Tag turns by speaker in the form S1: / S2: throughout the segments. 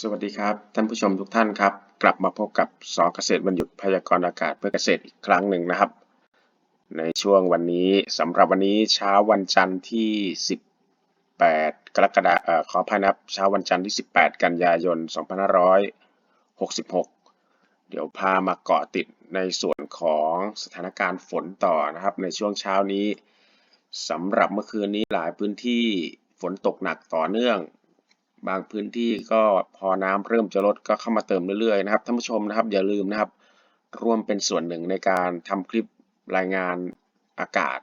S1: สวัสดีครับ ท่านผู้ชมทุกท่านครับ กลับมาพบกับสอเกษตรวันหยุดพยากรณ์อากาศเพื่อเกษตรอีกครั้งหนึ่งนะครับ ในช่วงวันนี้สำหรับวันนี้เช้าวันจันทร์ที่ 18 กรกฎาคมเอ่อขออภัยนับเช้าวันจันทร์ที่ 18 กันยายน 2566 เดี๋ยวพามาเกาะติดในส่วนของสถานการณ์ฝนต่อนะครับ ในช่วงเช้านี้สำหรับเมื่อคืนนี้หลายพื้นที่ฝนตกหนักต่อเนื่อง บางพื้นที่ก็พอน้ำเริ่มจะลดก็เข้ามาเติมเรื่อยๆนะครับท่านผู้ชมนะครับอย่าลืมนะครับ ร่วมเป็นส่วนหนึ่งในการทำคลิปรายงานอากาศ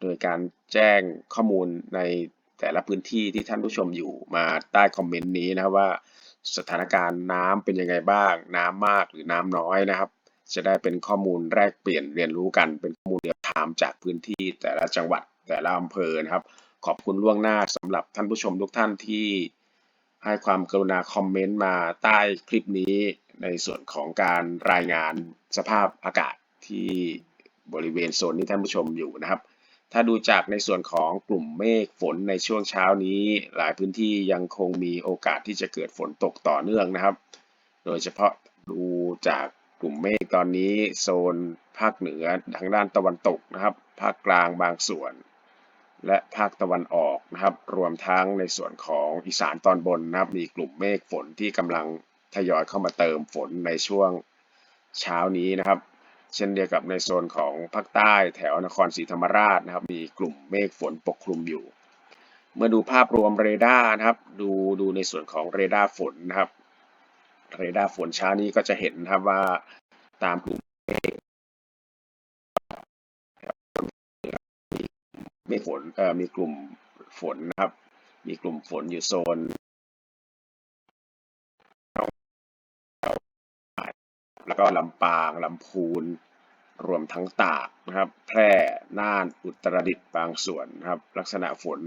S1: โดยการแจ้งข้อมูลในแต่ละพื้นที่ที่ท่านผู้ชมอยู่มาใต้คอมเมนต์นี้นะครับว่าสถานการณ์น้ำเป็นยังไงบ้าง น้ำมากหรือน้ำน้อยนะครับ จะได้เป็นข้อมูลแลกเปลี่ยนเรียนรู้กันเป็นข้อมูลเรียลไทม์จากพื้นที่แต่ละจังหวัดแต่ละอำเภอนะครับ ขอบคุณล่วงหน้าสำหรับท่านผู้ชมทุกท่านที่ ให้ความกรุณาคอมเมนต์มาใต้คลิปนี้ในส่วนของการรายงานสภาพอากาศที่บริเวณโซนที่ท่านผู้ชมอยู่นะครับ ถ้าดูจากในส่วนของกลุ่มเมฆฝนในช่วงเช้านี้ หลายพื้นที่ยังคงมีโอกาสที่จะเกิดฝนตกต่อเนื่องนะครับ โดยเฉพาะดูจากกลุ่มเมฆตอนนี้โซนภาคเหนือทางด้านตะวันตกนะครับ ภาคกลางบางส่วน และภาคตะวันออกนะครับ รวมทั้งในส่วนของอีสานตอนบนนะครับ มีกลุ่มเมฆฝนที่กำลังทยอยเข้ามาเติมฝนในช่วงเช้านี้นะครับ เช่นเดียวกับในโซนของภาคใต้แถวนครศรีธรรมราชนะครับ มีกลุ่มเมฆฝนปกคลุมอยู่ เมื่อดูภาพรวมเรดาร์นะครับ ดูดูในส่วนของเรดาร์ฝนนะครับ เรดาร์ฝนเช้านี้ก็จะเห็นนะครับว่าตามกลุ่มเมฆ มฆฝนเอ่อมีกลุ่มฝนนะครับ มีกลุ่มฝนอยู่โซนแล้วก็ลำปางลำพูน รวมทั้งตากนะครับ แพร่น่านอุตรดิตถ์บางส่วนนะครับ ลักษณะฝน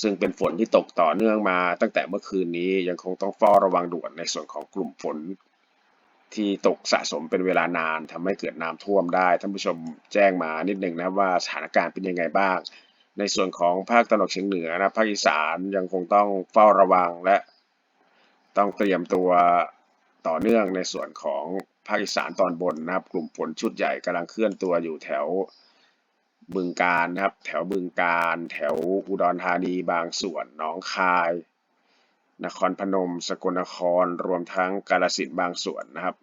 S1: ซึ่งเป็นฝนที่ตกต่อเนื่องมาตั้งแต่เมื่อคืนนี้ยังคงต้องเฝ้าระวังด่วนในส่วนของกลุ่มฝน ที่ตกสะสมเป็นเวลานานทำให้เกิดน้ำท่วมได้ ท่านผู้ชมแจ้งมานิดนึงนะว่าสถานการณ์เป็นยังไงบ้าง ในส่วนของภาคตะวันออกเฉียงเหนือนะภาคอีสานยังคงต้องเฝ้าระวังและต้องเตรียมตัวต่อเนื่องในส่วนของภาคอีสานตอนบนนะครับ กลุ่มฝนชุดใหญ่กำลังเคลื่อนตัวอยู่แถวบึงการนะครับ แถวบึงการ แถวอุดรธานีบางส่วนหนองคาย นครพนม สกลนคร รวมทั้งกาฬสินธุ์บางส่วนนะครับ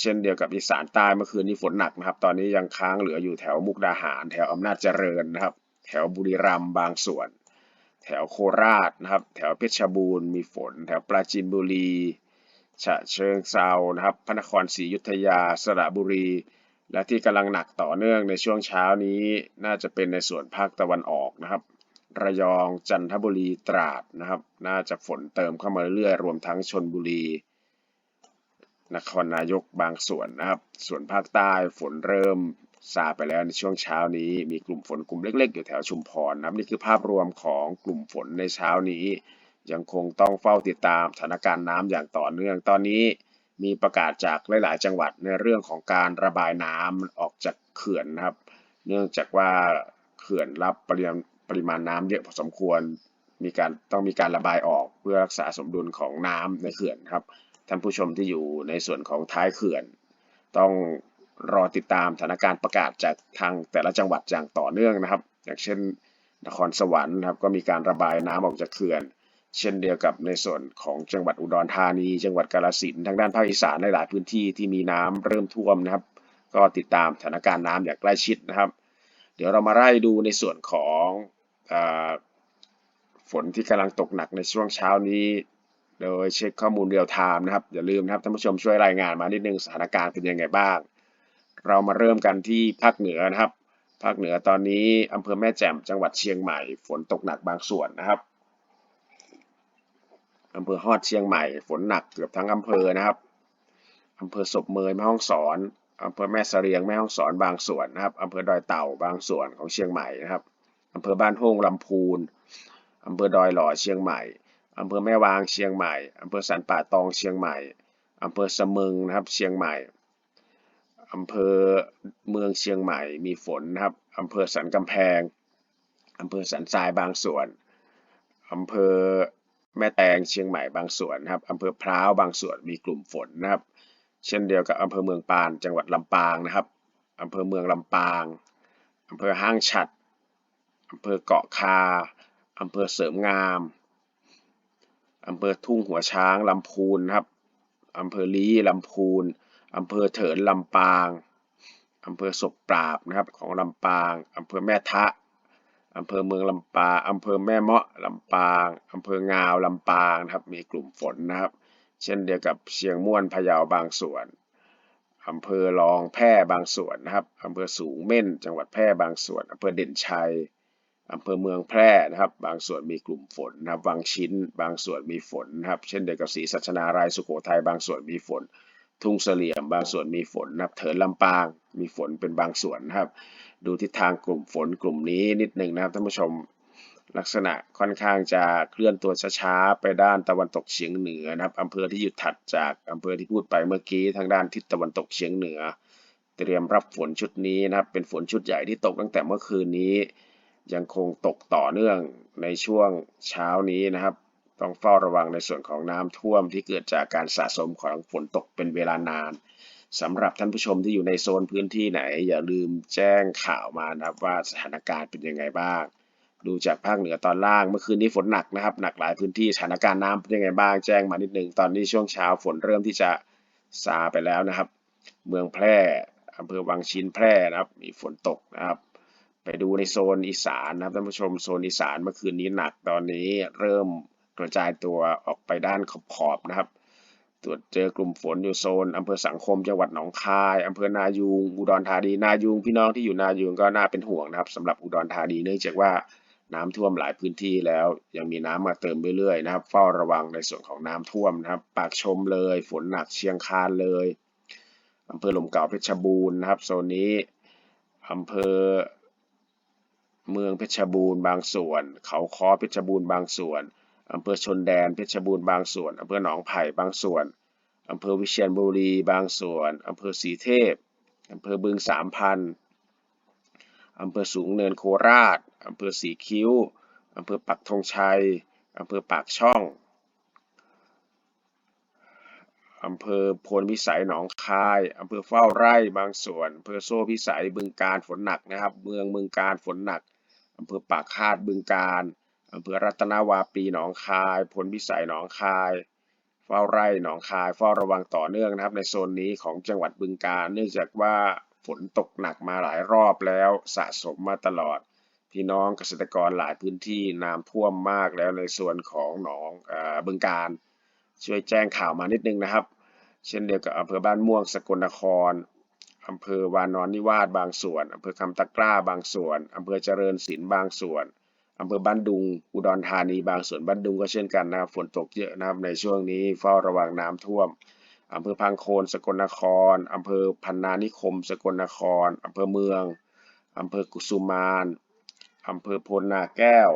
S1: เช่นเดียวกับอีสานใต้เมื่อคืนนี้ฝนหนักนะครับ ตอนนี้ยังค้างเหลืออยู่แถวมุกดาหาร แถวอำนาจเจริญนะครับ แถวบุรีรัมย์บางส่วน แถวโคราชนะครับ แถวเพชรบูรณ์มีฝน แถวปราจีนบุรีฉะเชิงเซานะครับ พระนครศรีอยุธยา สระบุรี และที่กำลังหนักต่อเนื่องในช่วงเช้านี้ น่าจะเป็นในส่วนภาคตะวันออกนะครับ ระยองจันทบุรีตราดนะครับ น่าจะฝนเติมเข้ามาเรื่อยๆรวมทั้งชนบุรีนครนายกบางส่วนนะครับ ส่วนภาคใต้ฝนเริ่มซาไปแล้วในช่วงเช้านี้ มีกลุ่มฝนกลุ่มเล็ก ๆ อยู่แถวชุมพรนะครับนี่คือภาพรวมของกลุ่มฝนในเช้านี้ ยังคงต้องเฝ้าติดตามสถานการณ์น้ำอย่างต่อเนื่องตอนนี้มีประกาศจากหลาย ๆ จังหวัดในเรื่องของการระบายน้ำออกจากเขื่อนนะครับ เนื่องจากว่าเขื่อนรับปริมาณ ปริมาณน้ำเยอะพอสมควร มีการต้องมีการระบายออกเพื่อรักษาสมดุลของน้ำในเขื่อนครับท่านผู้ชมที่อยู่ในส่วนของท้ายเขื่อน ต้องรอติดตามสถานการณ์ประกาศจากทางแต่ละจังหวัดอย่างต่อเนื่องนะครับ อย่างเช่นนครสวรรค์นะครับก็มีการระบายน้ำออกจากเขื่อน เช่นเดียวกับในส่วนของจังหวัดอุดรธานี จังหวัดกาฬสินธุ์ทางด้านภาคอีสานในหลายพื้นที่ที่มีน้ำเริ่มท่วมนะครับ ก็ติดตามสถานการณ์น้ำอย่างใกล้ชิดนะครับ เดี๋ยวเรามาไล่ดูในส่วนของ ฝนที่กำลังตกหนักในช่วงเช้านี้โดยเช็คข้อมูลเรียลไทม์นะครับ อย่าลืมนะครับท่านผู้ชมช่วยรายงานมานิดนึงสถานการณ์เป็นยังไงบ้าง เรามาเริ่มกันที่ภาคเหนือนะครับ ภาคเหนือตอนนี้อำเภอแม่แจ่มจังหวัดเชียงใหม่ ฝนตกหนักบางส่วนนะครับอำเภอฮอดเชียงใหม่ ฝนหนักเกือบทั้งอำเภอนะครับอำเภอศพเมยแม่ฮ่องสอนอำเภอแม่เสรียงแม่ฮ่องสอนบางส่วนนะครับอำเภอดอยเต่าบางส่วนของเชียงใหม่นะครับ อำเภอบ้านโฮงลำพูนอำเภอดอยหล่อเชียงใหม่อำเภอแม่วางเชียงใหม่อำเภอสันป่าตองเชียงใหม่อำเภอสมึงนะครับเชียงใหม่อำเภอเมืองเชียงใหม่มีฝนนะครับอำเภอสันกำแพงอำเภอสันทรายบางส่วนอำเภอแม่แตงเชียงใหม่บางส่วนนะครับอำเภอพร้าวบางส่วนมีกลุ่มฝนนะครับ เช่นเดียวกับอำเภอเมืองปานจังหวัดลำปางนะครับอำเภอเมืองลำปางอำเภอห้างฉัด อำเภอเกาะคา อำเภอเสริมงาม อำเภอทุ่งหัวช้างลำพูนครับ อำเภอลี้ลำพูน อำเภอเถินลำปาง อำเภอศพปราบนะครับของลำปาง อำเภอแม่ทะ อำเภอเมืองลำปาง อำเภอแม่เมาะลำปาง อำเภองาวลำปางนะครับ มีกลุ่มฝนนะครับ เช่นเดียวกับเชียงม่วนพะเยาบางส่วนอำเภอรองแพร่บางส่วนนะครับ อำเภอสูงเม่น จังหวัดแพร่บางส่วน อำเภอเด่นชัย อำเภอเมืองแพร่นะครับ บางส่วนมีกลุ่มฝนนะครับวังชิ้น บางส่วนมีฝนนะครับ เช่นเดียวกับศรีสัชนารายสุโขทัยบางส่วนมีฝน ทุ่งเสลี่ยม บางส่วนมีฝนนะครับ เถินลำปาง มีฝนเป็นบางส่วนนะครับ ดูทิศทางกลุ่มฝนกลุ่มนี้นิดหนึ่งนะครับท่านผู้ชมลักษณะค่อนข้างจะเคลื่อนตัวช้าๆไปด้านตะวันตกเฉียงเหนือนะครับอำเภอที่อยู่ถัดจากอำเภอที่พูดไปเมื่อกี้ทางด้านทิศตะวันตกเฉียงเหนือ เตรียมรับฝนชุดนี้นะครับ เป็นฝนชุดใหญ่ที่ตกตั้งแต่เมื่อคืนนี้ ยังคงตกต่อเนื่องในช่วงเช้านี้นะครับ ต้องเฝ้าระวังในส่วนของน้ำท่วมที่เกิดจากการสะสมของฝนตกเป็นเวลานานสำหรับท่านผู้ชมที่อยู่ในโซนพื้นที่ไหน อย่าลืมแจ้งข่าวมานะครับว่าสถานการณ์เป็นยังไงบ้าง ดูจากภาคเหนือตอนล่างเมื่อคืนนี้ฝนหนักนะครับ หนักหลายพื้นที่สถานการณ์น้ำเป็นยังไงบ้างแจ้งมานิดนึงตอนนี้ช่วงเช้าฝนเริ่มที่จะซาไปแล้วนะครับ เมืองแพร่อำเภอวังชินแพร่นะครับ มีฝนตกนะครับ ไปดูในโซนอีสานนะครับท่านผู้ชมโซนอีสานเมื่อคืนนี้หนักตอนนี้เริ่มกระจายตัวออกไปด้านขอบๆนะครับ ตรวจเจอกลุ่มฝนอยู่โซนอำเภอสังคมจังหวัดหนองคายอำเภอนายูงอุดรธานีนายูงพี่น้องที่อยู่นายูงก็น่าเป็นห่วงนะครับสำหรับอุดรธานีเนื่องจากว่าน้ำท่วมหลายพื้นที่แล้วยังมีน้ำมาเติมเรื่อยๆนะครับ เฝ้าระวังในส่วนของน้ำท่วมนะครับ ปากชมเลย ฝนหนักเชียงคานเลยอำเภอหลมเก่าเพชรบูรณ์นะครับโซนนี้อำเภอ เมืองเพชรบูรณ์บางส่วน เขาค้อเพชรบูรณ์บางส่วนอำเภอชนแดนเพชรบูรณ์บางส่วนอำเภอหนองไผ่บางส่วนอำเภอวิเชียรบุรีบางส่วนอำเภอสีเทพอำเภอบึงสามพันอำเภอสูงเนินโคราชอำเภอสีคิ้วอำเภอปักธงชัยอำเภอปากช่องอำเภอโพนพิสัยหนองคายอำเภอเฝ้าไร่บางส่วนอำเภอโซ่พิสัยบึงการฝนหนักนะครับ เมืองเมืองการฝนหนัก อำเภอปากคาดบึงการอำเภอรัตนาวาปีหนองคาย พลพิสัยหนองคาย เฝ้าไร่หนองคาย เฝ้าระวังต่อเนื่องนะครับในโซนนี้ของจังหวัดบึงการ เนื่องจากว่าฝนตกหนักมาหลายรอบแล้วสะสมมาตลอด พี่น้องเกษตรกรหลายพื้นที่น้ำท่วมมากแล้วในส่วนของหนองอบึงการ ช่วยแจ้งข่าวมานิดนึงนะครับ เช่นเดียวกับอำเภอบ้านม่วงสกลนคร อำเภอวานอนนิวาสบางส่วนอำเภอคำตะกร้าบางส่วนอำเภอเจริญศิลป์บางส่วนอำเภอบ้านดุง อุดรธานีบางส่วนบ้านดุงก็เช่นกันนะครับฝนตกเยอะนะครับในช่วงนี้เฝ้าระวังน้ำท่วมอำเภอพังโคนสกลนครอำเภอพันนานิคม สกลนครอำเภอเมืองอำเภอกุสุมานอำเภอพลนาแก้ว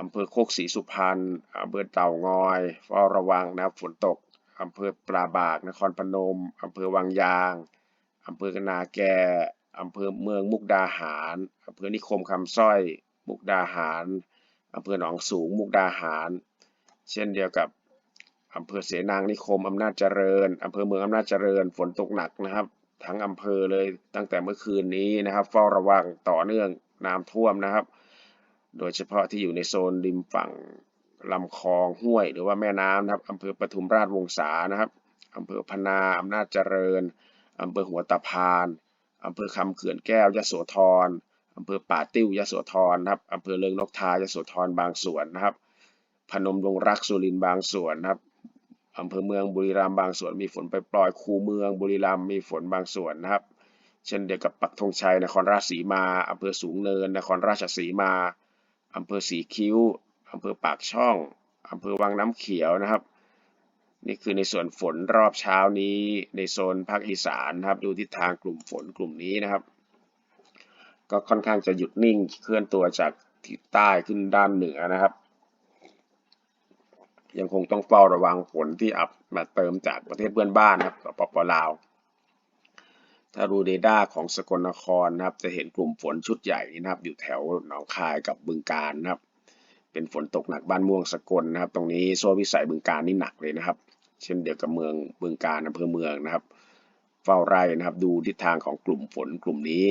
S1: อำเภอโคกศรีสุพรรณอำเภอเต่างอยเฝ้าระวังนะครับฝนตกอำเภอปราบากนครพนมอำเภอวังยาง อำเภอกนาแกอำเภอเมืองมุกดาหารอำเภอนิคมคำสร้อย มุกดาหารอำเภอหนองสูง มุกดาหาร เช่นเดียวกับอำเภอเสนางนิคมอำนาจเจริญอำเภอเมืองอำนาจเจริญ ฝนตกหนักนะครับ ทั้งอำเภอเลยตั้งแต่เมื่อคืนนี้นะครับ เฝ้าระวังต่อเนื่องน้ำท่วมนะครับ โดยเฉพาะที่อยู่ในโซนริมฝั่งลำคลองห้วยหรือว่าแม่น้ำนะครับอำเภอปทุมราชวงศานะครับอำเภอพนาอำนาจเจริญ อำเภอหัวตะพานอำเภอคำเขื่อนแก้วยโสธรอำเภอป่าติ้วยโสธรนะครับอำเภอเลิงนกทายโสธรบางส่วนนะครับ พนมดงรักสุรินบางส่วนนะครับอำเภอเมืองบุรีรัมย์บางส่วนมีฝนไปปล่อยคูเมืองบุรีรัมย์มีฝนบางส่วนนะครับ เช่นเดียวกับปักธงชัยนครราชสีมาอำเภอสูงเนินนครราชสีมาอำเภอสีคิ้วอำเภอปากช่องอำเภอวังน้ำเขียวนะครับ นี่คือในส่วนฝนรอบเช้านี้ในโซนภาคอีสานนะครับ ดูทิศทางกลุ่มฝนกลุ่มนี้นะครับ ก็ค่อนข้างจะหยุดนิ่งเคลื่อนตัวจากทิศใต้ขึ้นด้านเหนือนะครับ ยังคงต้องเฝ้าระวังฝนที่อับมาเติมจากประเทศเพื่อนบ้านนะครับปปลาว ถ้าดูเรดาร์ของสกลนครนะครับ จะเห็นกลุ่มฝนชุดใหญ่นะครับ อยู่แถวหนองคายกับบึงกาฬนะครับ เป็นฝนตกหนักบ้านม่วงสกลนะครับ ตรงนี้โซ่วิสัยบึงการนี่หนักเลยนะครับ เช่นเดียวกับเมืองบึงการอำเภอเมืองนะครับ เฝ้าไร่นะครับ ดูทิศทางของกลุ่มฝนกลุ่มนี้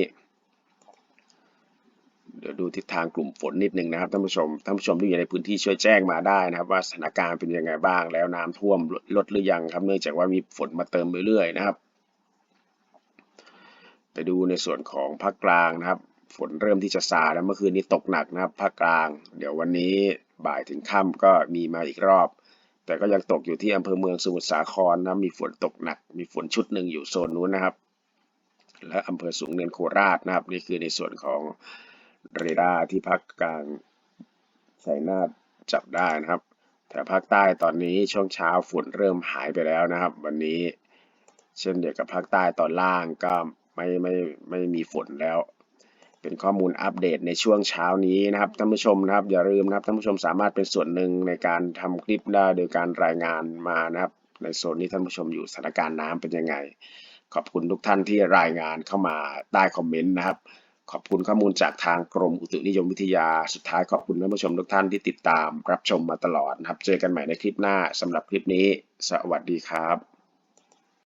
S1: เดี๋ยวดูทิศทางกลุ่มฝนนิดนึงนะครับท่านผู้ชมท่านผู้ชมที่อยู่ในพื้นที่ช่วยแจ้งมาได้นะครับ ว่าสถานการณ์เป็นยังไงบ้าง แล้วน้ำท่วมลดลดหรือยังครับเนื่องจากว่ามีฝนมาเติมเรื่อยๆนะครับ ไปดูในส่วนของภาคกลางนะครับฝนเริ่มที่จะซาแล้วเมื่อคืนนี้ตกหนักนะครับภาคกลาง เดี๋ยววันนี้บ่ายถึงค่ำก็มีมาอีกรอบ แต่ก็ยังตกอยู่ที่อำเภอเมืองสมุทรสาครนะมีฝนตกหนัก มีฝนชุดหนึ่งอยู่โซนนู้นนะครับ และอำเภอสูงเนินโคราชนะครับ นี่คือในส่วนของเรดาร์ที่ภาคกลางสายนาฏจับได้นะครับ แต่ภาคใต้ตอนนี้ช่วงเช้าฝนเริ่มหายไปแล้วนะครับ วันนี้เช่นเดียวกับภาคใต้ตอนล่างก็ไม่ไม่ไม่มีฝนแล้ว เป็นข้อมูลอัปเดตในช่วงเช้านี้นะครับท่านผู้ชมนะครับ อย่าลืมนะครับท่านผู้ชมสามารถเป็นส่วนหนึ่งในการทำคลิปได้โดยการรายงานมานะครับ ในโซนที่ท่านผู้ชมอยู่สถานการณ์น้ำเป็นยังไง ขอบคุณทุกท่านที่รายงานเข้ามาใต้คอมเมนต์นะครับ ขอบคุณข้อมูลจากทางกรมอุตุนิยมวิทยาสุดท้ายขอบคุณท่านผู้ชมทุกท่านที่ติดตามรับชมมาตลอดนะครับ เจอกันใหม่ในคลิปหน้าสำหรับคลิปนี้ สวัสดีครับ